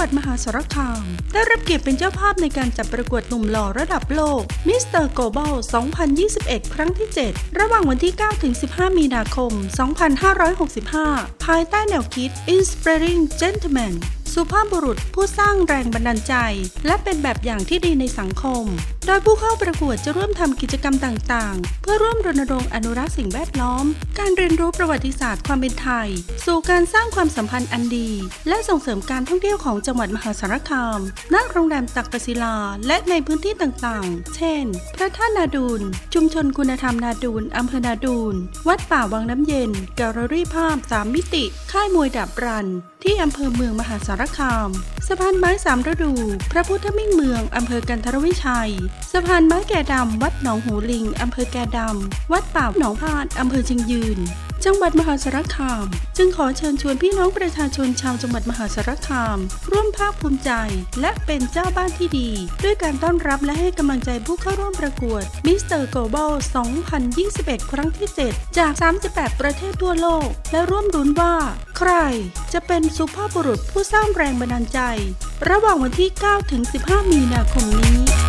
หวัดมหาสารคาม ได้รับเกียรติเป็นเจ้าภาพในการจัดประกวดหนุ่มหล่อระดับโลกมิสเตอร์โกลบอล2021 ครั้งที่ 7 ระหว่างวันที่ 9-15 มีนาคม 2565 ภายใต้แนวคิด Inspiring Gentlemen สุภาพบุรุษผู้สร้างแรงบันดาลใจ และเป็นแบบอย่างที่ดีในสังคม โดยผู้เข้าประกวดจะร่วมทำกิจกรรมต่างๆ เพื่อร่วมรณรงค์อนุรักษ์สิ่งแวดล้อม การเรียนรู้ประวัติศาสตร์ความเป็นไทย สู่การสร้างความสัมพันธ์อันดี และส่งเสริมการท่องเที่ยวของจังหวัดมหาสารคามณโรงแรมตักกศิลา และในพื้นที่ต่างๆ เช่น พระธาตุนาดูน ชุมชนคุณธรรมนาดูนอำเภอนาดูน วัดป่าวังน้ำเย็น แกลเลอรี่ภาพสามมิติ ค่ายมวยดับรัน ที่อำเภอเมืองมหาสารคาม สะพานไม้สามฤดู พระพุทธมิ่งเมืองอำเภอกันทรวิชัยสะพานไม้แก่ดำ วัดหนองหูลิง อำเภอแก่ดำ วัดป่าหนองพาดอำเภอเชิงยืน จังหวัดมหาสารคาม จึงขอเชิญชวนพี่น้องประชาชนชาวจังหวัดมหาสารคาม ร่วมภาคภูมิใจ และเป็นเจ้าบ้านที่ดี ด้วยการต้อนรับและให้กำลังใจผู้เข้าร่วมประกวดมิสเตอร์ Global 2021 ครั้งที่ 7 จาก 38 ประเทศทั่วโลก และร่วมรุ้นว่า ใครจะเป็นสุภาพบุรุษผู้สร้างแรงบันดาลใจ ระหว่างวันที่ 9 ถึง 15 มีนาคมนี้